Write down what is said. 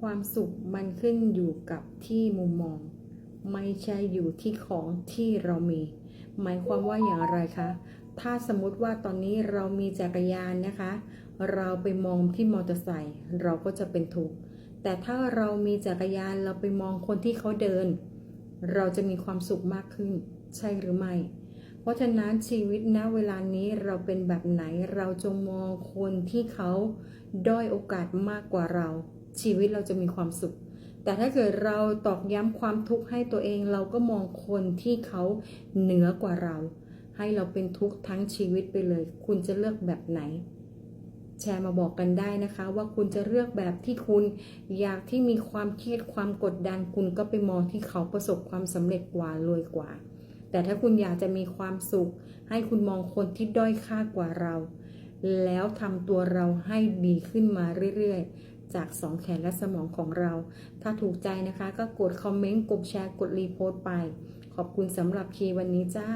ความสุขมันขึ้นอยู่กับที่มุมมอง ไม่ใช่อยู่ที่ของที่เรามี หมายความว่าอย่างไรคะ ถ้าสมมติว่าตอนนี้เรามีจักรยานนะคะ เราไปมองที่มอเตอร์ไซค์เราก็จะเป็นทุกข์แต่ถ้าเรามีจักรยานเราไปมองคนที่เขาเดิน เราจะมีความสุขมากขึ้น ใช่หรือไม่ เพราะฉะนั้นชีวิตณเวลานี้เราเป็นแบบไหนเราจงมองคนที่เขาด้อยโอกาสมากกว่าเรา ชีวิตเราจะมีความสุข แต่ถ้าเกิดเราตอกย้ำความทุกข์ให้ตัวเองเราก็มองคนที่เขาเหนือกว่าเรา ให้เราเป็นทุกข์ทั้งชีวิตไปเลย คุณจะเลือกแบบไหน แชร์มาบอกกันได้นะคะ ว่าคุณจะเลือกแบบที่คุณอยากที่มีความเครียดความกดดัน คุณก็ไปมองที่เขาประสบความสำเร็จกว่ารวยกว่า แต่ถ้าคุณอยากจะมีความสุข ให้คุณมองคนที่ด้อยค่ากว่าเราแล้วทำตัวเราให้ดีขึ้นมาเรื่อยๆ จากสองแขนและสมองของเรา ถ้าถูกใจนะคะก็กดคอมเมนต์ กดแชร์ กดรีโพสต์ไป ขอบคุณสำหรับคีย์วันนี้จ้า